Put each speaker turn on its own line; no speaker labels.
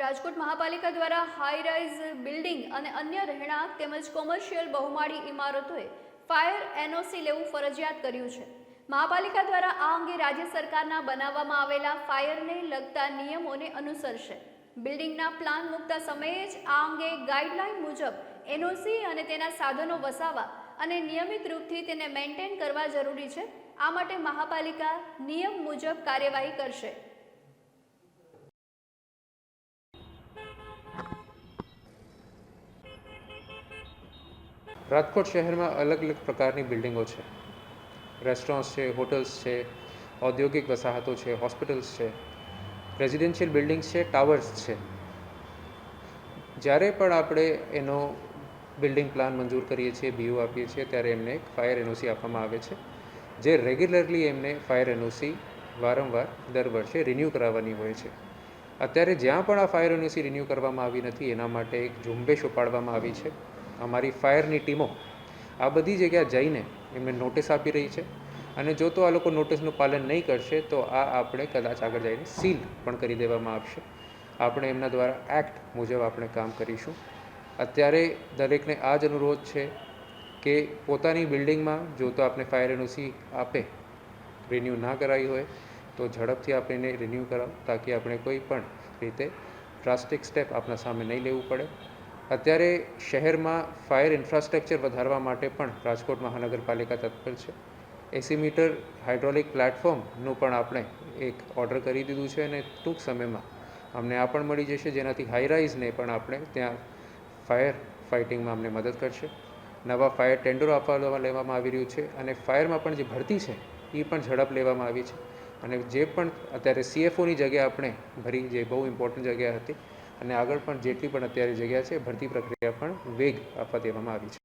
રાજકોટ મહાપાલિકા દ્વારા high rise building અને અન્ય રહેણાંક તેમજ કોમર્શિયલ બહુમાળી ઇમારતોએ ફાયર એનઓસી લેવું ફરજિયાત કર્યું છે. મહાપાલિકા દ્વારા આ અંગે રાજ્ય સરકારના બનાવવામાં આવેલા ફાયરને લગતા નિયમોને અનુસરશે. બિલ્ડિંગના પ્લાન મૂકતા સમયે જ આ અંગે ગાઈડલાઈન મુજબ એનઓસી અને તેના સાધનો વસાવવા અને નિયમિત રૂપથી તેને મેન્ટેન કરવા જરૂરી છે. આ માટે મહાપાલિકા નિયમ મુજબ કાર્યવાહી કરશે.
રાજકોટ શહેરમાં અલગ અલગ પ્રકારની બિલ્ડિંગો છે. રેસ્ટોરન્ટ્સ છે, હોટલ્સ છે, ઔદ્યોગિક વસાહતો છે, હોસ્પિટલ્સ છે, રેઝિડેન્શિયલ બિલ્ડિંગ્સ છે, ટાવર્સ છે. જ્યારે પણ આપણે એનો બિલ્ડિંગ પ્લાન મંજૂર કરીએ છીએ બીયુ આપીએ છીએ, ત્યારે એમને એક ફાયર એનઓસી આપવામાં આવે છે, જે રેગ્યુલરલી એમને ફાયર એનઓસી વારંવાર દર વર્ષે રિન્યૂ કરાવવાની હોય છે. અત્યારે જ્યાં પણ આ ફાયર એનઓસી રિન્યૂ કરવામાં આવી નથી, એના માટે એક ઝુંબેશ ઉપાડવામાં આવી છે. અમારી ફાયરની ટીમો આ બધી જગ્યા જઈને એમને નોટિસ આપી રહી છે. અને જો તો આ લોકો નોટિસનું પાલન નહીં કરશે, તો આ આપણે કદાચ આગળ જઈને સીલ પણ કરી દેવામાં આવશે. આપણે એમના દ્વારા એક્ટ મુજબ આપણે કામ કરીશું. અત્યારે દરેકને આ જ અનુરોધ છે કે પોતાની બિલ્ડિંગમાં જો તો આપણે ફાયર એનઓસી આપે રિન્યૂ ના કરાવી હોય, તો ઝડપથી આપણે એને રિન્યૂ કરાવો, તાકી આપણે કોઈ પણ રીતે ડ્રાસ્ટિક સ્ટેપ આપણા સામે નહીં લેવું પડે. અત્યારે શહેરમાં ફાયર ઇન્ફ્રાસ્ટ્રક્ચર વધારવા માટે પણ રાજકોટ મહાનગરપાલિકા તત્પર છે. એસી મીટર હાઇડ્રોલિક પ્લેટફોર્મનું પણ આપણે એક ઓર્ડર કરી દીધું છે અને ટૂંક સમયમાં અમને આ પણ મળી જશે, જેનાથી હાઈરાઇઝને પણ આપણે ત્યાં ફાયર ફાઇટિંગમાં અમને મદદ કરશે. નવા ફાયર ટેન્ડરો આપવા લેવામાં આવી રહ્યું છે અને ફાયરમાં પણ જે ભરતી છે એ પણ ઝડપ લેવામાં આવી છે. અને જે પણ અત્યારે સીએફઓની જગ્યા આપણે ભરી, જે બહુ ઇમ્પોર્ટન્ટ જગ્યા હતી અને આગળ પણ જેટલી પણ અત્યારે જગ્યા છે, ભરતી પ્રક્રિયા પણ વેગ આપવા દેવામાં આવી છે.